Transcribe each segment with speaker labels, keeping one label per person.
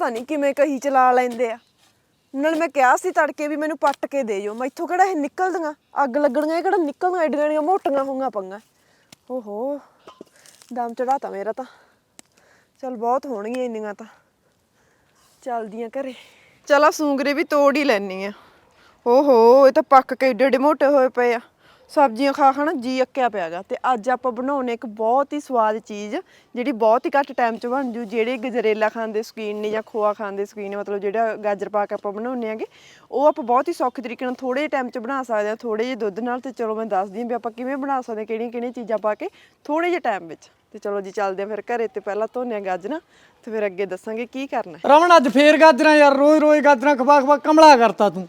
Speaker 1: ਪਤਾ ਨਹੀਂ ਕਿਵੇਂ ਕਹੀ ਚਲਾ ਲੈਂਦੇ ਆ। ਨਾਲ ਮੈਂ ਕਿਹਾ ਸੀ ਤੜਕੇ ਵੀ ਮੈਨੂੰ ਪੱਟ ਕੇ ਦੇ ਜੋ ਮੈਂ ਇੱਥੋਂ ਕਿਹੜਾ ਇਹ ਨਿਕਲਦੀਆਂ? ਅੱਗ ਲੱਗਣੀਆਂ ਇਹ ਕਿਹੜਾ ਨਿਕਲਦੀਆਂ? ਐਡੀਆਂ ਐਡੀਆਂ ਮੋਟੀਆਂ ਹੋਈਆਂ ਪੰਗਾ ਓਹੋ, ਦਮ ਚੜਾਤਾ ਮੇਰਾ ਤਾਂ। ਚਲ ਬਹੁਤ ਹੋਣਗੀਆਂ ਇੰਨੀਆਂ ਤਾਂ। ਚੱਲਦੀਆਂ ਘਰੇ। ਚਲਾ ਸੂੰਗਰੇ ਵੀ ਤੋੜ ਹੀ ਲੈਣੀ ਆ। ਓਹੋ, ਇਹ ਤਾਂ ਪੱਕ ਕੇ ਏਡੇ ਏਡੇ ਮੋਟੇ ਹੋਏ ਪਏ ਆ। ਸਬਜ਼ੀਆਂ ਖਾ ਖਾਣਾ ਨਾ ਜੀ ਅੱਕਿਆ ਪਿਆਗਾ। ਤੇ ਅੱਜ ਆਪਾਂ ਬਣਾਉਣੇ ਇੱਕ ਬਹੁਤ ਹੀ ਸਵਾਦ ਚੀਜ਼, ਜਿਹੜੀ ਬਹੁਤ ਹੀ ਘੱਟ ਟਾਈਮ 'ਚ ਬਣ ਜੂ, ਜਿਹੜੇ ਗਜਰੇਲਾ ਖਾਣ ਦੇ ਸ਼ੌਕੀਨ ਨੇ ਜਾਂ ਖੋਆ ਖਾਣ ਦੇ ਸ਼ੌਕੀਨ ਨੇ, ਮਤਲਬ ਜਿਹੜਾ ਗਾਜਰ ਪਾ ਕੇ ਆਪਾਂ ਬਣਾਉਣੇ ਆਗੇ ਉਹ ਆਪਾਂ ਬਹੁਤ ਹੀ ਸੌਖੇ ਤਰੀਕੇ ਨਾਲ ਥੋੜੇ ਜਿਹੇ ਟਾਈਮ 'ਚ ਬਣਾ ਸਕਦੇ ਹਾਂ ਥੋੜੇ ਜਿਹੇ ਦੁੱਧ ਨਾਲ। ਤੇ ਚਲੋ ਮੈਂ ਦੱਸਦੀ ਹਾਂ ਵੀ ਆਪਾਂ ਕਿਵੇਂ ਬਣਾ ਸਕਦੇ ਹਾਂ, ਕਿਹੜੀਆਂ ਕਿਹੜੀਆਂ ਚੀਜ਼ਾਂ ਪਾ ਕੇ ਥੋੜੇ ਜਿਹੇ ਟਾਈਮ ਵਿੱਚ। ਤੇ ਚਲੋ ਜੀ ਚੱਲਦੇ ਹਾਂ ਫਿਰ ਘਰੇ, ਤੇ ਪਹਿਲਾਂ ਧੋਨੇ ਆ ਗਾਜਰਾਂ, ਤੇ ਫਿਰ ਅੱਗੇ ਦੱਸਾਂਗੇ ਕੀ ਕਰਨਾ ਹੈ।
Speaker 2: ਅੱਜ ਫੇਰ ਗਾਜਰਾਂ ਯਾਰ ਰੋਜ਼ ਰੋਜ਼ ਗਾਜਰਾਂ ਖਵਾ ਖਵਾ ਕਮਲਾ ਕਰਤਾ ਤੂੰ।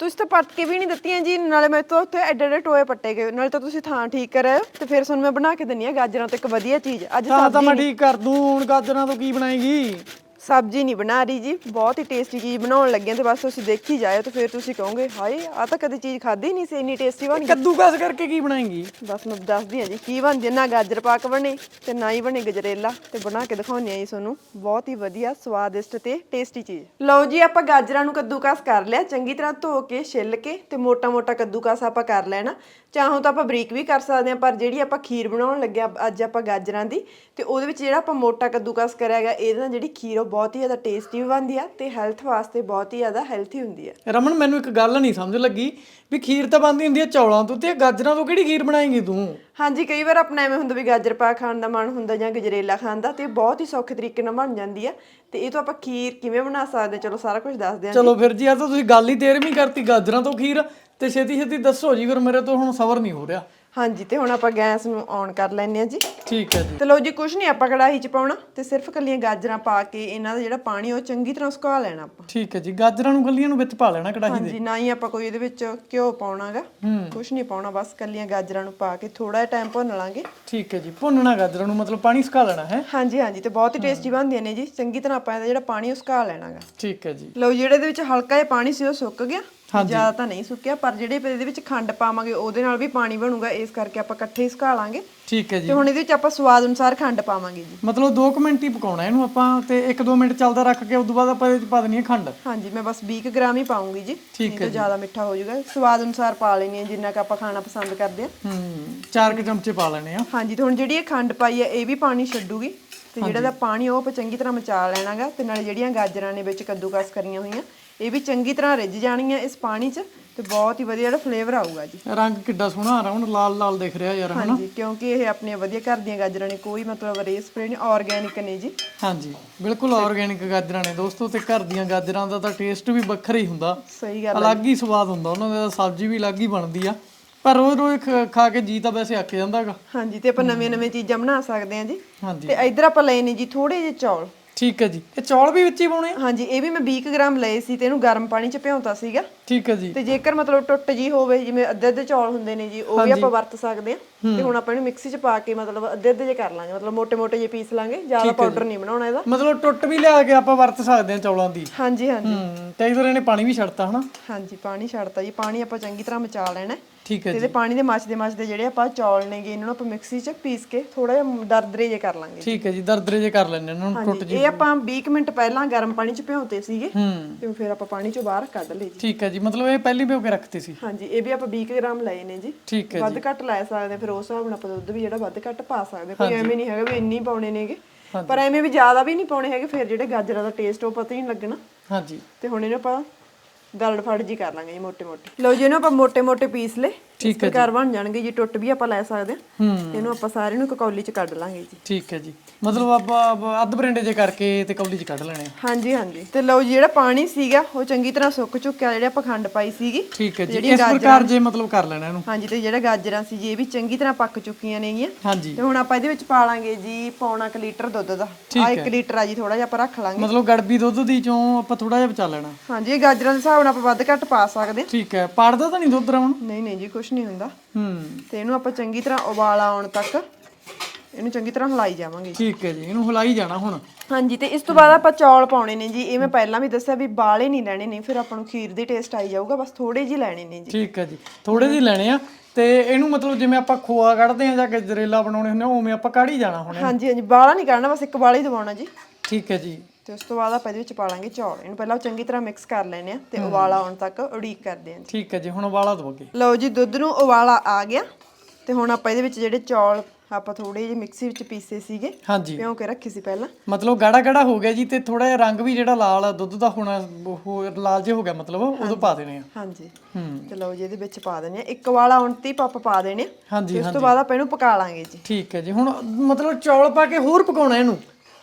Speaker 1: ਤੁਸੀਂ ਤਾਂ ਪੱਟ ਕੇ ਵੀ ਨਹੀਂ ਦਿੱਤੀਆਂ ਜੀ ਨਾਲੇ ਮੈਂ ਤੋਂ ਉੱਥੇ ਐਡੇ ਐਡੇ ਟੋਏ ਪੱਟੇ ਗਏ। ਨਾਲੇ ਤਾਂ ਤੁਸੀਂ ਥਾਂ ਠੀਕ ਕਰਿਆ ਤੇ ਫਿਰ ਤੁਹਾਨੂੰ ਮੈਂ ਬਣਾ ਕੇ ਦਿੰਨੀ ਆ ਗਾਜਰਾਂ ਤੇ ਇੱਕ ਵਧੀਆ ਚੀਜ਼। ਅੱਜ
Speaker 2: ਤਾਂ ਤਾਂ
Speaker 1: ਸਬਜ਼ੀ
Speaker 2: ਮੈਂ ਠੀਕ ਕਰ ਦੂੰ ਹੁਣ ਗਾਜਰਾਂ ਤੋਂ ਕੀ ਬਣਾਏਗੀ?
Speaker 1: ਸਬਜ਼ੀ ਨਹੀਂ ਬਣਾ ਰਹੀ ਜੀ ਬਹੁਤ ਹੀ ਟੇਸਟੀ ਚੀਜ਼ ਬਣਾਉਣ ਲੱਗੇ ਹਾਂ ਤੇ ਬਸ ਤੁਸੀਂ ਦੇਖੀ ਜਾਇਓ ਤੇ ਫਿਰ ਤੁਸੀਂ ਕਹੋਗੇ ਹਾਏ ਆ ਤਾਂ ਕਦੇ ਚੀਜ਼ ਖਾਧੀ ਨਹੀਂ ਸੀ ਇੰਨੀ ਟੇਸਟੀ ਬਣ ਗਈ।
Speaker 2: ਕੱਦੂਕਸ ਕਰਕੇ ਕੀ ਬਣਾਏਗੀ?
Speaker 1: ਬਸ ਮੈਂ ਦੱਸਦੀ ਹਾਂ ਜੀ ਕੀ ਬਣਦੀ ਹੈ, ਨਾ ਗਾਜਰ ਪਾਕ ਬਣੇ ਤੇ ਨਾ ਹੀ ਬਣੇ ਗਜਰੇਲਾ ਤੇ ਬਣਾ ਕੇ ਦਿਖਾਉਂਦੀ ਹਾਂ ਜੀ ਤੁਹਾਨੂੰ। ਬਹੁਤ ਹੀ ਵਧੀਆ ਸਵਾਦਿਸ਼ਟ ਤੇ ਟੇਸਟੀ ਚੀਜ਼। ਲਓ ਜੀ ਆਪਾਂ ਗਾਜਰਾਂ ਨੂੰ ਕੱਦੂਕਸ ਕਰ ਲਿਆ ਚੰਗੀ ਤਰ੍ਹਾਂ ਧੋ ਕੇ ਛਿੱਲ ਕੇ ਤੇ ਮੋਟਾ-ਮੋਟਾ ਕੱਦੂਕਸ ਆਪਾਂ ਕਰ ਲੈਣਾ। ਚਾਹੋ ਤਾਂ ਆਪਾਂ ਬਰੀਕ ਵੀ ਕਰ ਸਕਦੇ ਹਾਂ ਪਰ ਜਿਹੜੀ ਆਪਾਂ ਖੀਰ ਬਣਾਉਣ ਲੱਗੇ ਅੱਜ ਆਪਾਂ ਗਾਜਰਾਂ ਦੀ ਤੇ ਉਹਦੇ ਵਿੱਚ ਜਿਹੜਾ ਆਪਾਂ ਮੋਟਾ ਕੱਦੂਕਸ ਕਰਿਆ ਹੈਗਾ ਇਹਦੇ ਨਾਲ ਜਿਹੜੀ ਖੀਰ ਉਹ ਬਹੁਤ ਹੀ ਜ਼ਿਆਦਾ ਟੇਸਟੀ ਵੀ ਬਣਦੀ ਆ ਤੇ ਹੈਲਥ ਵਾਸਤੇ ਬਹੁਤ ਹੀ ਜ਼ਿਆਦਾ ਹੈਲਥੀ ਹੁੰਦੀ ਹੈ
Speaker 2: ਰਮਨ ਮੈਨੂੰ ਇੱਕ ਗੱਲ ਨਹੀਂ ਸਮਝ ਲੱਗੀ ਵੀ ਖੀਰ ਤਾਂ ਬਣਦੀ ਹੁੰਦੀ ਹੈ ਚੌਲਾਂ ਤੋਂ ਤੇ ਗਾਜਰਾਂ ਤੋਂ ਕਿਹੜੀ ਖੀਰ ਬਣਾਏਗੀ ਤੂੰ?
Speaker 1: ਹਾਂਜੀ ਕਈ ਵਾਰ ਆਪਣਾ ਐਵੇਂ ਹੁੰਦਾ ਵੀ ਗਾਜਰ ਪਾ ਖਾਣ ਦਾ ਮਨ ਹੁੰਦਾ ਜਾਂ ਗਜਰੇਲਾ ਖਾਣ ਦਾ ਤੇ ਬਹੁਤ ਹੀ ਸੌਖੇ ਤਰੀਕੇ ਨਾਲ ਬਣ ਜਾਂਦੀ ਆ ਤੇ ਇਹ ਤੋਂ ਆਪਾਂ ਖੀਰ ਕਿਵੇਂ ਬਣਾ ਸਕਦੇ ਚਲੋ ਸਾਰਾ ਕੁਝ ਦੱਸਦੇ ਹਾਂ
Speaker 2: ਚਲੋ ਫਿਰ ਜੀ ਆ ਤਾਂ ਤੁਸੀਂ ਗੱਲ ਹੀ ਤੇਰਵੀਂ ਕਰਤੀ ਗਾਜਰਾਂ ਤੋਂ ਖੀਰ ਤੇ ਛੇਤੀ ਛੇਤੀ ਦੱਸੋ ਜੀ ਫਿਰ ਮੇਰੇ ਤੋਂ ਹੁਣ ਸਬਰ ਨਹੀਂ ਹੋ ਰਿਹਾ।
Speaker 1: ਹਾਂਜੀ ਤੇ ਹੁਣ ਆਪਾਂ ਗੈਸ ਨੂੰ ਔਨ ਕਰ ਲੈਂਦੇ ਆ ਜੀ।
Speaker 2: ਠੀਕ ਹੈ ਜੀ।
Speaker 1: ਤੇ ਲਓ ਜੀ ਕੁਝ ਨਹੀਂ ਆਪਾਂ ਕੜਾਹੀ 'ਚ ਪਾਉਣਾ ਤੇ ਸਿਰਫ ਕੱਲੀਆਂ ਗਾਜਰਾਂ ਪਾ ਕੇ ਇਹਨਾਂ ਦਾ ਜਿਹੜਾ ਪਾਣੀ ਉਹ ਚੰਗੀ ਤਰ੍ਹਾਂ ਸੁਕਾ ਲੈਣਾ ਆਪਾਂ।
Speaker 2: ਠੀਕ ਹੈ ਜੀ ਗਾਜਰਾਂ ਨੂੰ ਗੱਲੀਆਂ ਨੂੰ ਵਿੱਚ ਪਾ ਲੈਣਾ ਕੜਾਹੀ ਦੇ।
Speaker 1: ਹਾਂਜੀ ਨਾ ਹੀ ਆਪਾਂ ਕੋਈ ਇਹਦੇ ਵਿੱਚ ਘਿਓ ਪਾਉਣਾਗਾ। ਕੁਝ ਨਹੀਂ ਪਾਉਣਾ ਬਸ ਕੱਲੀਆਂ ਗਾਜਰਾਂ ਨੂੰ ਪਾ ਕੇ ਥੋੜਾ ਜਿਹਾ ਟਾਈਮ ਭੁੰਨ ਲਾਂਗੇ।
Speaker 2: ਠੀਕ ਹੈ ਜੀ ਭੁੰਨਣਾ ਗਾਜਰਾਂ ਨੂੰ ਮਤਲਬ ਪਾਣੀ ਸੁਕਾ ਲੈਣਾ ਹੈ?
Speaker 1: ਹਾਂਜੀ ਹਾਂਜੀ ਤੇ ਬਹੁਤ ਹੀ ਟੇਸਟੀ ਬਣਦੀਆਂ ਨੇ ਜੀ। ਚੰਗੀ ਤਰ੍ਹਾਂ ਆਪਾਂ ਇਹਦਾ ਜਿਹੜਾ ਪਾਣੀ ਉਹ ਸੁਕਾ ਲੈਣਾਗਾ।
Speaker 2: ਠੀਕ ਹੈ ਜੀ।
Speaker 1: ਲਓ ਜਿਹੜੇ ਦੇ ਵਿੱਚ ਹਲਕਾ ਜਿਹਾ ਪਾਣੀ ਸੀ ਉਹ ਸੁੱਕ ਗਿਆ। ਜ਼ਿਆਦਾ ਤਾਂ ਨਹੀਂ ਸੁੱਕਿਆ ਪਰ ਜਿਹੜੇ ਇਹਦੇ ਵਿੱਚ ਖੰਡ ਪਾਵਾਂਗੇ ਉਹਦੇ ਨਾਲ ਵੀ ਪਾਣੀ ਬਣੂਗਾ ਇਸ ਕਰਕੇ ਆਪਾਂ ਇਕੱਠੇ ਹੀ ਸੁਕਾ ਲਾਂਗੇ।
Speaker 2: ਠੀਕ ਹੈ ਜੀ।
Speaker 1: ਤੇ ਹੁਣ ਇਹਦੇ ਵਿੱਚ ਆਪਾਂ ਸਵਾਦ ਅਨੁਸਾਰ ਖੰਡ ਪਾਵਾਂਗੇ ਜੀ।
Speaker 2: ਮਤਲਬ 2 ਮਿੰਟ ਹੀ ਪਕਾਉਣਾ ਇਹਨੂੰ ਆਪਾਂ ਤੇ 1-2 ਮਿੰਟ ਚੱਲਦਾ ਰੱਖ ਕੇ ਉਸ ਤੋਂ ਬਾਅਦ ਆਪਾਂ ਇਹਦੇ ਵਿੱਚ ਪਾ ਦੇਣੀ ਹੈ ਖੰਡ।
Speaker 1: ਹਾਂਜੀ ਮੈਂ ਬਸ 20 ਕੁ ਗ੍ਰਾਮ ਹੀ ਪਾਉਂਗੀ ਜੀ।
Speaker 2: ਠੀਕ
Speaker 1: ਤਾਂ ਜ਼ਿਆਦਾ ਮਿੱਠਾ ਹੋ ਜਾਊਗਾ। ਸਵਾਦ ਅਨੁਸਾਰ ਪਾ ਲੈਣੀ ਹੈ ਜਿੰਨਾ ਕੁ ਆਪਾਂ ਖਾਣਾ ਪਸੰਦ ਕਰਦੇ ਆ
Speaker 2: ਹੂੰ ਚਾਰ ਕੁ ਚਮਚੇ ਪਾ ਲੈਣੇ ਆ।
Speaker 1: ਹਾਂਜੀ ਤੇ ਹੁਣ ਜਿਹੜੀ ਇਹ ਖੰਡ ਪਾਈ ਹੈ ਇਹ ਵੀ ਪਾਣੀ ਛੱਡੂਗੀ। ਤੇ ਜਿਹੜਾ ਦਾ ਪਾਣੀ ਉਹ ਆਪਾਂ ਚੰਗੀ ਤਰ੍ਹਾਂ ਮਚਾ ਲੈਣਾਗਾ। ਤੇ ਨਾਲੇ ਜਿਹੜੀਆਂ ਗਾਜਰਾਂ ਨੇ ਵਿੱਚ ਕੱਦੂਕਸ ਕਰੀਆਂ ਹੋਈਆਂ ਇਹ ਵੀ ਚੰਗੀ ਤਰ੍ਹਾਂ ਰਿੱਝ ਜਾਣਗੀਆਂ ਇਸ ਪਾਣੀ 'ਚ ਤੇ ਬਹੁਤ ਹੀ ਵਧੀਆ ਜਿਹੜਾ ਫਲੇਵਰ ਆਊਗਾ ਜੀ।
Speaker 2: ਰੰਗ ਕਿੱਡਾ ਸੋਹਣਾ ਆ ਰਿਹਾ ਹੁਣ ਲਾਲ ਲਾਲ ਦਿਖ ਰਿਹਾ ਯਾਰ ਹਨਾ?
Speaker 1: ਹਾਂਜੀ ਕਿਉਂਕਿ ਇਹ ਆਪਣੀਆਂ ਵਧੀਆ ਘਰ ਦੀਆਂ ਗਾਜਰਾਂ ਨੇ ਕੋਈ ਮਤਲਬ ਰੇ ਸਪਰੇ ਨਹੀਂ ਆਰਗੈਨਿਕ ਨੇ ਜੀ।
Speaker 2: ਹਾਂਜੀ ਬਿਲਕੁਲ ਆਰਗੇਨਿਕ ਗਾਜਰਾਂ ਨੇ ਦੋਸਤੋ ਤੇ ਘਰ ਦੀਆਂ ਗਾਜਰਾਂ ਦਾ ਤਾਂ ਟੇਸਟ ਵੀ ਵੱਖਰਾ ਹੀ ਹੁੰਦਾ।
Speaker 1: ਸਹੀ ਗੱਲ
Speaker 2: ਅਲੱਗ ਹੀ ਸਵਾਦ ਹੁੰਦਾ ਉਹਨਾਂ ਦਾ ਸਬਜ਼ੀ ਵੀ ਅਲੱਗ ਹੀ ਬਣਦੀ ਆ। ਪਰ ਰੋਜ਼ ਰੋਜ਼ ਖ- ਕੇ ਜੀ ਤਾਂ ਵੈਸੇ ਅੱਕ ਜਾਂਦਾਗਾ
Speaker 1: ਹਾਂਜੀ ਤੇ ਆਪਾਂ ਨਵੀਆਂ ਨਵੀਆਂ ਚੀਜ਼ਾਂ ਬਣਾ ਸਕਦੇ ਹਾਂ ਜੀ। ਤੇ ਇੱਧਰ ਆਪਾਂ ਲਏ ਨੇ ਜੀ ਥੋੜੇ ਜਿਹੇ ਚੌਲ।
Speaker 2: ਠੀਕ ਹੈ ਜੀ। ਇਹ ਚੌਲ ਵੀ ਵਿੱਚ ਹੀ ਪਾਉਣੇ ਆ?
Speaker 1: ਹਾਂਜੀ, ਇਹ ਵੀ ਮੈਂ 20 ਕੁ ਗ੍ਰਾਮ ਲਏ ਸੀ ਤੇ ਇਹਨੂੰ ਗਰਮ ਪਾਣੀ 'ਚ ਭਿਉਂਤਾ ਸੀਗਾ।
Speaker 2: ਠੀਕ ਹੈ ਜੀ।
Speaker 1: ਤੇ ਜੇਕਰ ਮਤਲਬ ਟੁੱਟ ਜੀ ਹੋਵੇ ਜਿਵੇਂ ਅੱਧੇ ਅੱਧੇ ਚੌਲ ਹੁੰਦੇ ਨੇ ਜੀ ਉਹ ਵੀ ਆਪਾਂ ਵਰਤ ਸਕਦੇ ਹਾਂ। ਤੇ ਹੁਣ ਆਪਾਂ ਇਹਨੂੰ ਮਿਕਸੀ 'ਚ ਪਾ ਕੇ ਮਤਲਬ ਅੱਧੇ ਅੱਧੇ ਜੇ ਕਰ ਲਾਂਗੇ ਮਤਲਬ ਮੋਟੇ ਮੋਟੇ ਜੇ ਪੀਸ ਲਾਂਗੇ ਜ਼ਿਆਦਾ ਪਾਊਡਰ ਨਹੀਂ ਬਣਾਉਣਾ ਇਹਦਾ।
Speaker 2: ਮਤਲਬ ਟੁੱਟ ਵੀ ਲਿਆ ਕੇ ਆਪਾਂ ਵਰਤ ਸਕਦੇ ਹਾਂ ਚੌਲਾਂ ਦੀ।
Speaker 1: ਹਾਂਜੀ ਹਾਂਜੀ।
Speaker 2: ਤੇ ਇਧਰ ਇਹਨੇ ਪਾਣੀ ਵੀ ਛੱਡਤਾ ਹਨਾ?
Speaker 1: ਹਾਂਜੀ ਪਾਣੀ ਛੱਡਤਾ ਜੀ। ਪਾਣੀ ਆਪਾਂ ਚੰਗੀ ਤਰ੍ਹਾਂ ਮਚਾ ਲੈਣਾ
Speaker 2: ਠੀਕ ਹੈ ਜੀ।
Speaker 1: ਤੇ ਪਾਣੀ ਦੇ ਮੱਚਦੇ ਮੱਚਦੇ ਜਿਹੜੇ ਆਪਾਂ ਚੌਲ ਨੇਗੇ ਇਹਨਾਂ ਨੂੰ ਆਪਾਂ ਮਿਕਸੀ 'ਚ ਪੀਸ ਕੇ ਥੋੜਾ ਜਿਹਾ ਦਰਦਰੇ ਜੇ ਕਰ ਲਾਂਗੇ
Speaker 2: ਠੀਕ ਹੈ ਜੀ ਦਰਦਰੇ ਜੇ ਕਰ ਲੈਣੇ ਇਹਨਾਂ ਨੂੰ ਟੁੱਟ
Speaker 1: ਜੀ। ਇਹ ਆਪਾਂ 20 ਮਿੰਟ ਪਹਿਲਾਂ ਗਰਮ ਪਾਣੀ 'ਚ ਭਿਓਤੇ ਸੀਗੇ। ਤੇ ਫਿਰ ਆਪਾਂ ਪਾਣੀ 'ਚੋਂ ਬਾਹਰ ਕੱਢ ਲਈ ਜੀ।
Speaker 2: ਠੀਕ ਹੈ ਜੀ। ਜੀ ਮਤਲਬ ਇਹ ਪਹਿਲੀ ਭਿਓ ਕੇ ਰੱਖਤੀ ਸੀ।
Speaker 1: ਹਾਂਜੀ ਇਹ ਵੀ ਆਪਾਂ 20 ਗ੍ਰਾਮ ਲਏ ਨੇ ਜੀ।
Speaker 2: ਠੀਕ ਹੈ
Speaker 1: ਵੱਧ ਘੱਟ ਲੈ ਸਕਦੇ ਆ ਫਿਰ ਉਸ ਹਿਸਾਬ ਨਾਲ ਆਪਾਂ ਦੁੱਧ ਵੀ ਜਿਹੜਾ ਵੱਧ ਘੱਟ ਪਾ ਸਕਦੇ ਕੋਈ ਐਵੇਂ ਨਹੀਂ ਹੈਗਾ ਵੀ ਇੰਨੀ ਪਾਉਣੇ ਨੇਗੇ। ਪਰ ਐਵੇਂ ਵੀ ਜ਼ਿਆਦਾ ਵੀ ਨਹੀਂ ਪਾਉਣੇ ਹੈਗੇ ਫਿਰ ਜਿਹੜੇ ਗਾਜਰਾਂ ਦਾ ਟੇਸਟ ਉਹ ਪਤਾ ਹੀ ਨਹੀਂ ਲੱਗਣਾ।
Speaker 2: ਹਾਂਜੀ।
Speaker 1: ਤੇ ਹੁਣ ਇਹਨੂੰ ਆਪਾਂ ਗਲੜ ਫੜ ਜੀ ਕਰ ਲਾਂਗੇ ਜੀ ਮੋਟੇ ਮੋਟੇ ਲਓ ਜੀ ਇਹਨੂੰ ਆਪਾਂ ਮੋਟੇ ਮੋਟੇ ਪੀਸ ਲੈ
Speaker 2: ਠੀਕ
Speaker 1: ਇਸ ਪ੍ਰਕਾਰ ਬਣ ਜਾਣਗੇ ਜੀ ਟੁੱਟ ਵੀ ਆਪਾਂ ਲੈ ਸਕਦੇ ਹਾਂ।
Speaker 2: ਹੂੰ।
Speaker 1: ਇਹਨੂੰ ਆਪਾਂ ਸਾਰੇ ਨੂੰ ਇੱਕ ਕੌਲੀ 'ਚ ਕੱਢ ਲਾਂਗੇ ਜੀ।
Speaker 2: ਠੀਕ ਹੈ ਜੀ। ਮਤਲਬ ਆਪਾਂ ਅੱਧ ਬਰਿੰਡੇ ਜੇ ਕਰਕੇ ਤੇ ਕੌਲੀ 'ਚ ਕੱਢ ਲੈਣੇ।
Speaker 1: ਹਾਂਜੀ ਹਾਂਜੀ। ਤੇ ਲਓ ਜੀ ਜਿਹੜਾ ਪਾਣੀ ਸੀਗਾ ਉਹ ਚੰਗੀ ਤਰ੍ਹਾਂ ਸੁੱਕ ਚੁੱਕਿਆ ਜਿਹੜੇ ਆਪਾਂ ਖੰਡ ਪਾਈ ਸੀਗੀ
Speaker 2: ਠੀਕ ਹੈ ਜੀ। ਇਸ ਪ੍ਰਕਾਰ ਜੇ ਮਤਲਬ ਕਰ ਲੈਣਾ ਇਹਨੂੰ।
Speaker 1: ਹਾਂਜੀ ਤੇ ਜਿਹੜਾ ਗਾਜਰਾਂ ਸੀ ਜੀ ਇਹ ਵੀ ਚੰਗੀ ਤਰ੍ਹਾਂ ਪੱਕ ਚੁੱਕੀਆਂ ਨੇਗੀਆਂ।
Speaker 2: ਹਾਂਜੀ।
Speaker 1: ਤੇ ਹੁਣ ਆਪਾਂ ਇਹਦੇ ਵਿੱਚ ਪਾ ਲਾਂਗੇ ਜੀ ਪੌਣਾ ਕੁ ਲੀਟਰ ਦੁੱਧ ਦਾ। ਆ 1 ਲੀਟਰ ਆ ਜੀ ਥੋੜਾ ਜਿਹਾ ਆਪਾਂ ਰੱਖ ਲਾਂਗੇ।
Speaker 2: ਮਤਲਬ ਗੜਬੀ ਦੁੱਧ ਦੀ ਚੋਂ ਆਪਾਂ ਥੋੜਾ ਜਿਹਾ ਬਚਾ ਲੈਣਾ।
Speaker 1: ਹਾਂਜੀ ਗਾਜਰਾਂ ਦੇ ਹਿਸਾਬ ਨਾਲ ਆਪਾਂ ਵੱਧ ਘੱਟ ਪਾ ਸਕਦੇ ਹਾਂ।
Speaker 2: ਠੀਕ ਹੈ। ਪਾੜਦਾ ਤਾਂ ਨਹੀਂ ਦੁੱਧ ਰਵਣ?
Speaker 1: ਨਹੀਂ ਨਹੀਂ ਜੀ ਕੁਝ ਨਹੀਂ ਹੁੰਦਾ।
Speaker 2: ਹੂੰ।
Speaker 1: ਤੇ ਇਹਨੂੰ ਆਪਾਂ ਚੰਗੀ ਤਰ੍ਹਾਂ ਉਬਾਲ ਆਉਣ ਤੱਕ ਇਹਨੂੰ ਚੰਗੀ ਤਰ੍ਹਾਂ ਹਿਲਾਈ ਜਾਵਾਂਗੇ।
Speaker 2: ਠੀਕ ਹੈ ਜੀ ਇਹਨੂੰ ਹਿਲਾਈ ਜਾਣਾ ਹੁਣ।
Speaker 1: ਹਾਂਜੀ ਤੇ ਇਸ ਤੋਂ ਬਾਅਦ ਆਪਾਂ ਚੌਲ ਪਾਉਣੇ ਨੇ ਜੀ। ਇਹ ਮੈਂ ਪਹਿਲਾਂ ਵੀ ਦੱਸਿਆ ਵੀ ਬਾਲੇ ਨਹੀਂ ਲੈਣੇ ਨੇ ਫਿਰ ਆਪਾਂ ਨੂੰ ਖੀਰ ਦੀ ਟੇਸਟ ਆਈ ਜਾਊਗਾ ਬਸ ਥੋੜੇ ਜਿਹੇ ਲੈਣੇ ਨੇ ਜੀ।
Speaker 2: ਠੀਕ ਹੈ ਜੀ ਥੋੜੇ ਜਿਹੇ ਲੈਣੇ ਆ। ਤੇ ਇਹਨੂੰ ਮਤਲਬ ਜਿਵੇਂ ਆਪਾਂ ਖੋਆ ਕੱਢਦੇ ਆ ਜਾਂ ਗਜਰੇਲਾ ਬਣਾਉਣੇ ਹੁੰਦੇ ਆ ਉਵੇਂ ਆਪਾਂ ਕਾੜੀ ਜਾਣਾ ਹੁਣ
Speaker 1: ਹਾਂਜੀ ਹਾਂਜੀ ਬਾਲਾ ਨਹੀਂ ਕਰਨਾ ਬਸ ਇੱਕ ਬਾਲਾ ਹੀ ਦਬਾਉਣਾ ਜੀ।
Speaker 2: ਠੀਕ ਹੈ ਜੀ।
Speaker 1: ਤੇ ਉਸ ਤੋਂ ਬਾਅਦ ਆਪਾਂ ਇਹਦੇ ਵਿੱਚ ਪਾ ਲਾਂਗੇ ਚੌਲ। ਇਹਨੂੰ ਪਹਿਲਾਂ ਚੰਗੀ ਤਰ੍ਹਾਂ ਮਿਕਸ ਕਰ ਲੈਣੇ ਆ ਤੇ ਉਬਾਲਾ ਆਉਣ ਤੱਕ ਉਡੀਕ ਕਰਦੇ ਆਂ ਜੀ।
Speaker 2: ਠੀਕ ਹੈ ਜੀ ਹੁਣ ਉਬਾਲਾ ਦਵਾਂਗੇ।
Speaker 1: ਲਓ ਜੀ ਦੁੱਧ ਨੂੰ ਉਬਾਲਾ ਆ ਗਿਆ ਤੇ ਹੁਣ ਆਪਾਂ ਇਹਦੇ ਵਿੱਚ ਜਿਹੜੇ ਚੌਲ ਆਪਾਂ ਥੋੜੇ ਜਿਹੇ ਮਿਕਸੀ ਵਿੱਚ ਪੀਸੇ ਸੀਗੇ
Speaker 2: ਹਾਂਜੀ।
Speaker 1: ਭਿਉਂ ਕੇ ਰੱਖੇ ਸੀ ਪਹਿਲਾਂ।
Speaker 2: ਮਤਲਬ ਗਾੜਾ ਗਾੜਾ ਹੋ ਗਿਆ ਜੀ ਤੇ ਥੋੜਾ ਜਿਹਾ ਰੰਗ ਵੀ ਜਿਹੜਾ ਲਾਲ ਆ, ਦੁੱਧ ਦਾ ਹੋਣਾ ਉਹ ਲਾਲ ਜਿਹਾ ਹੋ ਗਿਆ ਮਤਲਬ ਉਦੋਂ ਪਾ ਦੇਣੇ ਆ।
Speaker 1: ਹਾਂਜੀ।
Speaker 2: ਹੂੰ।
Speaker 1: ਤੇ ਲਓ ਜੀ ਇਹਦੇ ਵਿੱਚ ਪਾ ਦੇਣੇ ਆ ਇੱਕ ਵਾਲਾ ਆਉਣ ਤੇ ਪੱਪ ਪਾ ਦੇਣੇ ਆ।
Speaker 2: ਹਾਂਜੀ
Speaker 1: ਤੇ ਉਸ ਤੋਂ ਬਾਅਦ ਆਪਾਂ ਇਹਨੂੰ ਪਕਾ ਲਾਂਗੇ ਜੀ।
Speaker 2: ਠੀਕ ਹੈ ਜੀ ਹੁਣ ਮਤਲਬ ਚੌਲ ਪਾ ਕੇ ਹੋਰ ਪਕਾਉਣਾ ਇਹਨੂੰ।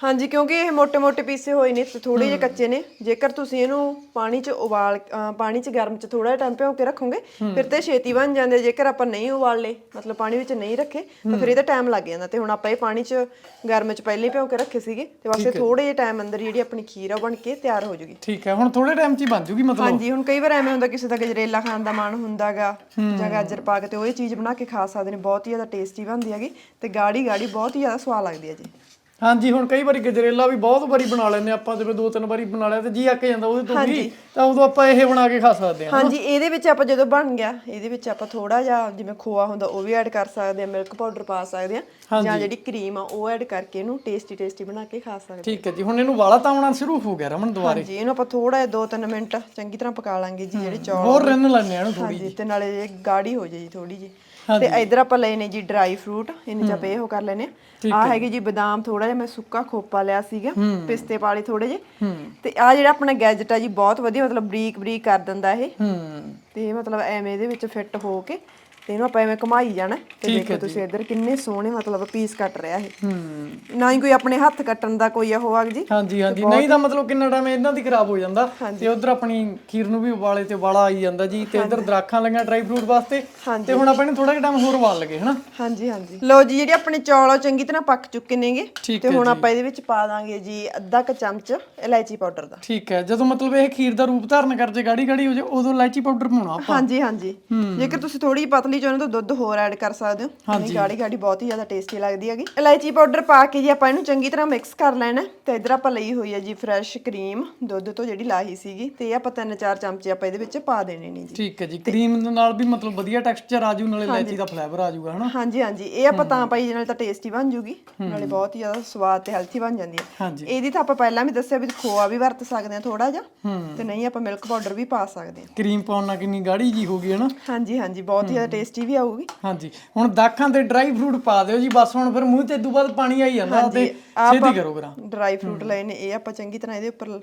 Speaker 1: ਹਾਂਜੀ ਕਿਉਂਕਿ ਇਹ ਮੋٹے-ਮੋٹے ਪੀਸੇ ਹੋਏ ਨੇ ਤੇ ਥੋੜੇ ਜਿਹੇ ਕੱਚੇ ਨੇ। ਜੇਕਰ ਤੁਸੀਂ ਇਹਨੂੰ ਪਾਣੀ 'ਚ ਉਬਾਲ ਪਾਣੀ 'ਚ ਗਰਮ 'ਚ ਥੋੜਾ ਟਾਈਮ ਭਿਓ ਕੇ ਰੱਖੋਗੇ ਫਿਰ ਤੇ ਛੇਤੀ ਬਣ ਜਾਂਦੇ ਜੇਕਰ ਆਪਾਂ ਨਹੀਂ ਉਬਾਲ ਲਏ ਮਤਲਬ ਪਾਣੀ ਵਿੱਚ ਨਹੀਂ ਰੱਖੇ ਤਾਂ ਫਿਰ ਇਹਦਾ ਟਾਈਮ ਲੱਗ ਜਾਂਦਾ ਤੇ ਹੁਣ ਆਪਾਂ ਇਹ ਪਾਣੀ 'ਚ ਗਰਮ 'ਚ ਪਹਿਲੇ ਭਿਓ ਕੇ ਰੱਖੇ ਸੀਗੇ ਤੇ ਬਸ ਥੋੜੇ ਜਿਹੇ ਟਾਈਮ ਅੰਦਰ ਜਿਹੜੀ ਆਪਣੀ ਖੀਰ ਆ ਬਣ ਕੇ ਤਿਆਰ ਹੋ ਜੂਗੀ।
Speaker 2: ਠੀਕ ਹੈ ਹੁਣ ਥੋੜੇ ਟਾਈਮ 'ਚ ਹੀ ਬਣ ਜੂਗੀ ਮਤਲਬ।
Speaker 1: ਹਾਂਜੀ ਹੁਣ ਕਈ ਵਾਰ ਐਵੇਂ ਹੁੰਦਾ ਕਿਸੇ ਦਾ ਗਜਰੇਲਾ ਖਾਣ ਦਾ ਮਨ ਹੁੰਦਾਗਾ ਜਾਂ ਗਾਜਰ ਪਾ ਕੇ ਤੇ ਉਹ ਇਹ ਚੀਜ਼ ਬਣਾ ਕੇ ਖਾ ਸਕਦੇ ਨੇ ਬਹੁਤ ਹੀ ਜ਼ਿਆਦਾ ਟੇਸਟੀ ਬਣਦੀ ਹੈਗੀ ਤੇ ਗਾੜੀ ਗਾੜੀ ਬਹੁਤ ਹੀ ਜ਼ਿਆਦਾ ਸਵਾਦ ਲੱਗਦੀ ਹੈ ਜੀ।
Speaker 2: ਹਾਂਜੀ ਹੁਣ ਕਈ ਵਾਰੀ ਗਜਰੇਲਾ ਵੀ ਬਹੁਤ ਵਾਰੀ ਬਣਾ ਲੈਂਦੇ ਆਪਾਂ ਜਿਵੇਂ ਦੋ ਤਿੰਨ ਵਾਰੀ ਬਣਾ ਲਿਆ ਤੇ ਜੀ ਅੱਕ ਜਾਂਦਾ ਉਹਦੇ ਤੋਂ ਵੀ ਤਾਂ ਉਦੋਂ ਆਪਾਂ ਇਹ ਬਣਾ ਕੇ ਖਾ ਸਕਦੇ ਹਾਂ
Speaker 1: ਹਾਂਜੀ ਇਹਦੇ ਵਿੱਚ ਆਪਾਂ ਜਦੋਂ ਬਣ ਗਿਆ ਇਹਦੇ ਵਿੱਚ ਆਪਾਂ ਥੋੜਾ ਜਿਹਾ ਜਿਵੇਂ ਖੋਆ ਹੁੰਦਾ ਉਹ ਵੀ ਐਡ ਕਰ ਸਕਦੇ ਆ ਮਿਲਕ ਪਾਊਡਰ ਪਾ ਸਕਦੇ ਆ ਜਾਂ ਜਿਹੜੀ ਕਰੀਮ ਆ ਉਹ ਐਡ ਕਰਕੇ ਇਹਨੂੰ ਟੇਸਟੀ ਟੇਸਟੀ ਬਣਾ ਕੇ ਖਾ ਸਕਦੇ
Speaker 2: ਠੀਕ ਹੈ ਜੀ ਹੁਣ ਇਹਨੂੰ ਵਾਲਾ ਤਾਂ ਆਉਣਾ ਸ਼ੁਰੂ ਹੋ ਗਿਆ ਰਮਨ ਦੁਬਾਰੇ
Speaker 1: ਹਾਂਜੀ ਇਹਨੂੰ ਆਪਾਂ ਥੋੜਾ ਜਿਹਾ 2-3 ਮਿੰਟ ਚੰਗੀ ਤਰ੍ਹਾਂ ਪਕਾ ਲਾਂਗੇ ਜੀ ਜਿਹੜੇ ਚੌਲ
Speaker 2: ਹੋਰ ਰਿੰਨ ਲੈਣੇ ਇਹਨੂੰ ਥੋੜੀ
Speaker 1: ਹਾਂਜੀ ਤੇ ਨਾਲੇ ਇਹ ਗਾੜੀ ਹੋ ਜਾਏ ਜੀ ਥੋੜੀ ਜੀ ਤੇ ਇਧਰ ਆਪਾਂ ਲਏ ਨੇ ਜੀ ਡਰਾਈ ਫਰੂਟ ਇਹਨੇ ਚ ਪੇ ਉਹ ਕਰ ਲੈਨੇ ਆ ਆ ਹੈਗੇ ਜੀ ਬਦਾਮ ਥੋੜਾ ਜਿਹਾ ਮੈਂ ਸੁੱਕਾ ਖੋਪਾ ਲਿਆ ਸੀਗਾ ਪਿਸਤੇ ਪਾਲੇ ਥੋੜੇ ਜਿਹੇ। ਤੇ ਆ ਜਿਹੜਾ ਆਪਣਾ ਗੈਜਟ ਆ ਜੀ ਬਹੁਤ ਵਧੀਆ ਮਤਲਬ ਬਰੀਕ ਬਰੀਕ ਕਰ ਦਿੰਦਾ ਇਹ। ਤੇ ਇਹ ਮਤਲਬ ਐਵੇਂ ਇਹਦੇ ਵਿੱਚ ਫਿੱਟ ਹੋ ਕੇ ਤੇ ਇਹਨੂੰ ਆਪਾਂ ਐਵੇਂ ਘੁਮਾਈ ਜਾਣਾ ਤੇ ਦੇਖੋ ਤੁਸੀਂ ਇੱਧਰ ਕਿੰਨੇ ਸੋਹਣੇ ਮਤਲਬ ਪੀਸ ਕੱਟ ਰਿਹਾ ਇਹ।
Speaker 2: ਹੂੰ।
Speaker 1: ਨਾ ਹੀ ਕੋਈ ਆਪਣੇ ਹੱਥ ਕੱਟਣ ਦਾ ਕੋਈ ਉਹ ਆ ਜੀ।
Speaker 2: ਹਾਂਜੀ ਹਾਂਜੀ। ਨਹੀਂ ਤਾਂ ਮਤਲਬ ਕਿੰਨਾ ਟਾਈਮ ਇਹਨਾਂ ਦੀ ਖਰਾਬ ਹੋ ਜਾਂਦਾ ਤੇ ਉਧਰ ਆਪਣੀ ਖੀਰ ਨੂੰ ਵੀ ਉਬਾਲੇ ਤੇ ਵਾਲਾ ਆਈ ਜਾਂਦਾ ਜੀ ਤੇ ਇਧਰ ਦਰਾਖਾਂ ਲਈਆਂ ਡਰਾਈ ਫਰੂਟ ਵਾਸਤੇ ਤੇ ਹੁਣ ਆਪਾਂ ਇਹਨੂੰ ਥੋੜਾ ਜਿਹਾ ਟਾਈਮ ਹੋਰ ਉਬਾਲ ਲਗੇ ਹਨਾ?
Speaker 1: ਹਾਂਜੀ ਹਾਂਜੀ। ਲਓ ਜੀ ਜਿਹੜੇ ਆਪਣੇ ਚੌਲ ਆ ਚੰਗੀ ਤਰ੍ਹਾਂ ਪੱਕ ਚੁੱਕੇ ਨੇਗੇ। ਤੇ ਹੁਣ ਆਪਾਂ ਇਹਦੇ ਵਿੱਚ ਪਾ ਦਾਂਗੇ ਜੀ ਅੱਧਾ ਕ ਚਮਚ ਇਲਾਇਚੀ ਪਾਊਡਰ ਦਾ।
Speaker 2: ਠੀਕ ਹੈ। ਜਦੋਂ ਮਤਲਬ ਇਹ ਖੀਰ ਦਾ ਰੂਪ ਧਾਰਨ ਕਰ ਜੇ ਗਾੜੀ ਗਾੜੀ ਹੋ ਜੇ ਉਦੋਂ ਇਲਾਇਚੀ ਪਾਊਡਰ ਪਾਉਣਾ ਆਪਾਂ।
Speaker 1: ਹਾਂਜੀ ਹਾਂਜੀ। ਜੇਕਰ ਤੁਸੀਂ ਥੋੜੀ ਪਤਲੀ ਚਾਹੁੰਦੇ ਤਾਂ ਦੁੱਧ ਹੋਰ ਐਡ ਕਰ ਸਕਦੇ ਹੋ। ਨਹੀਂ ਗਾੜੀ ਗਾੜੀ ਬਹੁਤ ਹੀ ਜ਼ਿਆਦਾ ਟੇਸਟੀ ਲੱਗਦੀ ਹੈਗੀ। ਇਲਾਇਚੀ ਪਾਊਡਰ ਪਾ ਕੇ ਜੀ ਆਪਾਂ ਇਹਨੂੰ ਚੰਗੀ ਤਰ੍ਹਾਂ ਮਿਕਸ ਕਰ ਲੈਣਾ ਤੇ ਇਧਰ ਆਪਾਂ ਲਈ ਹੋਈ ਹੈ ਜੀ ਫਰੈਸ਼ ਕਰੀਮ ਦੁੱਧ ਤੋਂ ਜਿਹੜੀ ਲਾਹੀ ਸੀਗੀ। ਤੇ ਇਹ ਆਪਾਂ ਤਿੰਨ ਚਾਰ ਚਮਚੇ ਆਪਾਂ ਇਹਦੇ ਵਿੱਚ ਪਾ ਦੇਣੇ ਨੇ ਜੀ।
Speaker 2: ਠੀਕ ਹੈ ਜੀ। ਕਰੀਮ ਦੇ ਨਾਲ ਵੀ ਮਤਲਬ ਵਧੀਆ ਟੈਕਸਚਰ ਆ ਜੂ ਨਾਲੇ ਇਲਾਇਚੀ ਦਾ ਫਲੇਵਰ ਆ ਜੂਗਾ ਹਨਾ?
Speaker 1: ਹਾਂਜੀ ਹਾਂਜੀ। ਇਹ ਆਪਾਂ ਤਾਂ ਪਾਈ ਨਾਲ ਤਾਂ ਟੇਸਟੀ ਬਣ ਜੂਗੀ। ਨਾਲੇ ਬਹੁਤ ਹੀ ਜ਼ਿਆਦਾ ਸਵਾਦ ਤੇ ਹੈਲਥੀ ਬਣ ਜਾਂਦੀ ਹੈ।
Speaker 2: ਹਾਂਜੀ।
Speaker 1: ਇਹਦੀ ਤਾਂ ਆਪਾਂ ਪਹਿਲਾਂ ਵੀ ਦੱਸਿਆ ਵੀ ਖੋਆ ਵੀ ਵਰਤ ਸਕਦੇ ਹਾਂ ਥੋੜਾ ਜਿਹਾ। ਤੇ ਨਹੀਂ ਆਪਾਂ ਮਿਲਕ ਪਾਊਡਰ ਵੀ ਪਾ ਸਕਦੇ ਹਾਂ।
Speaker 2: ਕਰੀਮ ਪਾਉਣ ਨਾਲ ਕਿੰਨੀ ਗਾੜੀ ਜੀ ਹੋ ਗਈ ਹਨਾ?
Speaker 1: ਹਾਂਜੀ ਹਾਂਜੀ। ਬਹੁਤ ਹੀ ਜ਼ਿਆਦਾ ਟੇਸਟੀ ਵੀ ਆਊਗੀ।
Speaker 2: ਹਾਂਜੀ ਹੁਣ ਦਾਖਾਂ ਤੇ ਡਰਾਈ ਫਰੂਟ ਪਾ ਦਿਓ ਜੀ ਬਸ ਹੁਣ ਫਿਰ ਮੂੰਹ ਤੇ ਇਦੋਂ ਬਾਅਦ ਪਾਣੀ ਆਈ ਜਾਂਦਾ ਤੇ ਛੇਤੀ ਕਰੋ ਕਰਾਂ
Speaker 1: ਡਰਾਈ ਫਰੂਟ ਲਏ ਨੇ ਇਹ ਆਪਾਂ ਚੰਗੀ ਤਰ੍ਹਾਂ ਇਹਦੇ ਉੱਪਰ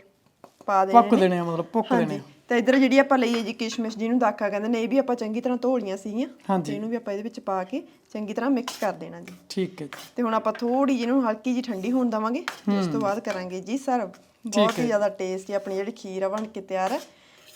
Speaker 1: ਪਾ ਦੇ
Speaker 2: ਪੁੱਕ ਦੇਣੇ ਆ ਮਤਲਬ ਪੁੱਕ ਦੇਣੇ।
Speaker 1: ਤੇ ਇਧਰ ਜਿਹੜੀ ਆਪਾਂ ਲਈ ਹੈ ਜੀ ਕਿਸ਼ਮਿਸ਼ ਜਿਹਨੂੰ ਦਾਖਾ ਕਹਿੰਦੇ ਨੇ ਇਹ ਵੀ ਆਪਾਂ ਚੰਗੀ ਤਰ੍ਹਾਂ ਧੋਲੀਆਂ ਸੀਗੀਆਂ। ਤੇ ਇਹਨੂੰ ਵੀ ਆਪਾਂ ਇਹਦੇ ਵਿੱਚ ਪਾ ਕੇ ਚੰਗੀ ਤਰ੍ਹਾਂ ਮਿਕਸ ਕਰ ਦੇਣਾ ਜੀ।
Speaker 2: ਠੀਕ ਹੈ ਜੀ।
Speaker 1: ਤੇ ਹੁਣ ਆਪਾਂ ਥੋੜੀ ਜਿਹੀ ਇਹਨੂੰ ਹਲਕੀ ਜੀ ਠੰਡੀ ਹੋਣ ਦਵਾਂਗੇ ਉਸ ਤੋਂ ਬਾਅਦ ਕਰਾਂਗੇ ਜੀ ਸਰਵ ਬਹੁਤ ਹੀ ਜ਼ਿਆਦਾ ਟੇਸਟੀ ਆਪਣੀ ਜਿਹੜੀ ਖੀਰ ਆ ਬਣ ਕੇ ਤਿਆਰ ਹੈ।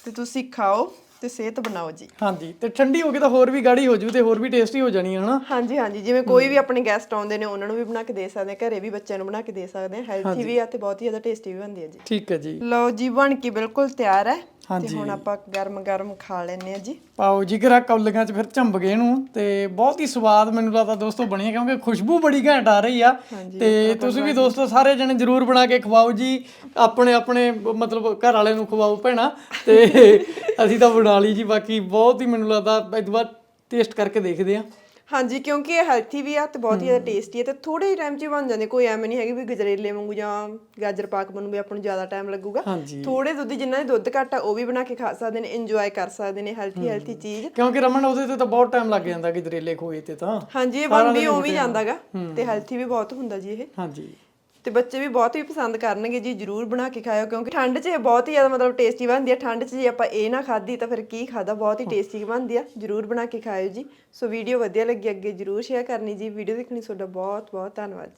Speaker 1: ਤੇ ਤੁਸੀਂ ਖਾਓ। ਤੇ ਸਿਹਤ ਬਣਾਓ ਜੀ।
Speaker 2: ਹਾਂਜੀ ਤੇ ਠੰਡੀ ਹੋ ਕੇ ਤਾਂ ਹੋਰ ਵੀ ਗਾੜੀ ਹੋ ਜੂ ਤੇ ਹੋਰ ਵੀ ਟੇਸਟੀ ਹੋ ਜਾਣੀ ਹੈ ਹਨਾ?
Speaker 1: ਹਾਂਜੀ ਹਾਂਜੀ ਜਿਵੇਂ ਕੋਈ ਵੀ ਆਪਣੇ ਗੈਸਟ ਆਉਂਦੇ ਨੇ ਉਹਨਾਂ ਨੂੰ ਵੀ ਬਣਾ ਕੇ ਦੇ ਸਕਦੇ ਆ ਘਰੇ ਵੀ ਬੱਚਿਆਂ ਨੂੰ ਬਣਾ ਕੇ ਦੇ ਸਕਦੇ ਆ ਹੈਲਥੀ ਵੀ ਆ ਤੇ ਬਹੁਤ ਹੀ ਜ਼ਿਆਦਾ ਟੇਸਟੀ ਵੀ ਬਣਦੀ ਹੈ ਜੀ।
Speaker 2: ਠੀਕ ਹੈ ਜੀ।
Speaker 1: ਲਓ ਜੀ ਬਣ ਕੇ ਬਿਲਕੁਲ ਤਿਆਰ ਹੈ। ਤੇ
Speaker 2: ਹਾਂਜੀ।
Speaker 1: ਹੁਣ ਆਪਾਂ ਗਰਮ ਗਰਮ ਖਾ ਲੈਣੇ ਆ ਜੀ।
Speaker 2: ਪਾਓ ਜਿਗਰਾ ਕੌਲੀਆਂ 'ਚ ਫਿਰ ਝੰਬ ਗਏ ਇਹਨੂੰ ਤੇ ਬਹੁਤ ਹੀ ਸਵਾਦ ਮੈਨੂੰ ਲੱਗਦਾ ਦੋਸਤੋ ਬਣੀ ਹੈ ਕਿਉਂਕਿ ਖੁਸ਼ਬੂ ਬੜੀ ਘੈਂਟ ਆ ਰਹੀ ਆ। ਤੇ ਤੁਸੀਂ ਵੀ ਦੋਸਤੋ ਸਾਰੇ ਜਣੇ ਜਰੂਰ ਬਣਾ ਕੇ ਖਵਾਓ ਜੀ ਆਪਣੇ ਆਪਣੇ ਮਤਲਬ ਘਰ ਵਾਲਿਆਂ ਨੂੰ ਖਵਾਓ ਭੈਣਾ ਤੇ ਅਸੀਂ ਤਾਂ ਬਣਾ ਲਈ ਜੀ ਬਾਕੀ ਬਹੁਤ ਹੀ ਮੈਨੂੰ ਲੱਗਦਾ ਇਸ ਵਾਰ ਟੇਸਟ ਕਰਕੇ ਦੇਖਦੇ ਆ
Speaker 1: ਹਾਂਜੀ ਕਿਉਂਕਿ ਇਹ ਹੈਲਥੀ ਵੀ ਆ ਤੇ ਬਹੁਤ ਹੀ ਜ਼ਿਆਦਾ ਟੇਸਟੀ ਹੈ ਤੇ ਥੋੜੇ ਹੀ ਟਾਈਮ 'ਚ ਹੀ ਬਣ ਜਾਂਦੇ। ਕੋਈ ਐਵੇਂ ਨਹੀਂ ਹੈਗੀ ਵੀ ਗਜਰੇਲੇ ਵਾਂਗੂ ਜਾਂ ਗਾਜਰ ਪਾਕ ਬਣੂ ਵੀ ਆਪਾਂ ਨੂੰ ਜ਼ਿਆਦਾ ਟਾਈਮ ਲੱਗੂਗਾ।
Speaker 2: ਹਾਂਜੀ।
Speaker 1: ਥੋੜੇ ਦੁੱਧ ਜਿਨ੍ਹਾਂ ਦੇ ਦੁੱਧ ਘੱਟ ਆ ਉਹ ਵੀ ਬਣਾ ਕੇ ਖਾ ਸਕਦੇ ਨੇ ਇੰਜੋਏ ਕਰ ਸਕਦੇ ਨੇ ਹੈਲਥੀ ਹੈਲਥੀ ਚੀਜ਼।
Speaker 2: ਕਿਉਂਕਿ ਰਮਨ ਉਹਦੇ ਤੇ ਤਾਂ ਬਹੁਤ ਟਾਈਮ ਲੱਗ ਜਾਂਦਾ ਗਜਰੇਲੇ ਖੋਏ ਤੇ ਤਾਂ।
Speaker 1: ਹਾਂਜੀ ਇਹ ਬਣ ਵੀ ਉਵੇਂ ਹੀ। ਜਾਂਦਾਗਾ ਤੇ ਹੈਲਥੀ ਵੀ ਬਹੁਤ ਹੁੰਦਾ ਜੀ ਇਹ।
Speaker 2: ਹਾਂਜੀ।
Speaker 1: ਤੇ ਬੱਚੇ ਵੀ ਬਹੁਤ ਹੀ ਪਸੰਦ ਕਰਨਗੇ ਜੀ ਜਰੂਰ ਬਣਾ ਕੇ ਖਾਇਓ ਕਿਉਂਕਿ ਠੰਡ 'ਚ ਇਹ ਬਹੁਤ ਹੀ ਜ਼ਿਆਦਾ ਮਤਲਬ ਟੇਸਟੀ ਬਣਦੀ ਹੈ ਠੰਡ 'ਚ ਜੇ ਆਪਾਂ ਇਹ ਨਾ ਖਾਧੀ ਤਾਂ ਫਿਰ ਕੀ ਖਾਦਾ ਬਹੁਤ ਹੀ ਟੇਸਟੀ ਬਣਦੀ ਆ। ਜਰੂਰ ਬਣਾ ਕੇ ਖਾਇਓ ਜੀ। ਸੋ ਵੀਡੀਓ ਵਧੀਆ ਲੱਗੀ ਅੱਗੇ ਜਰੂਰ ਸ਼ੇਅਰ ਕਰਨੀ ਜੀ। ਵੀਡੀਓ ਦੇਖਣੀ ਤੁਹਾਡਾ ਬਹੁਤ ਬਹੁਤ ਧੰਨਵਾਦ ਜੀ।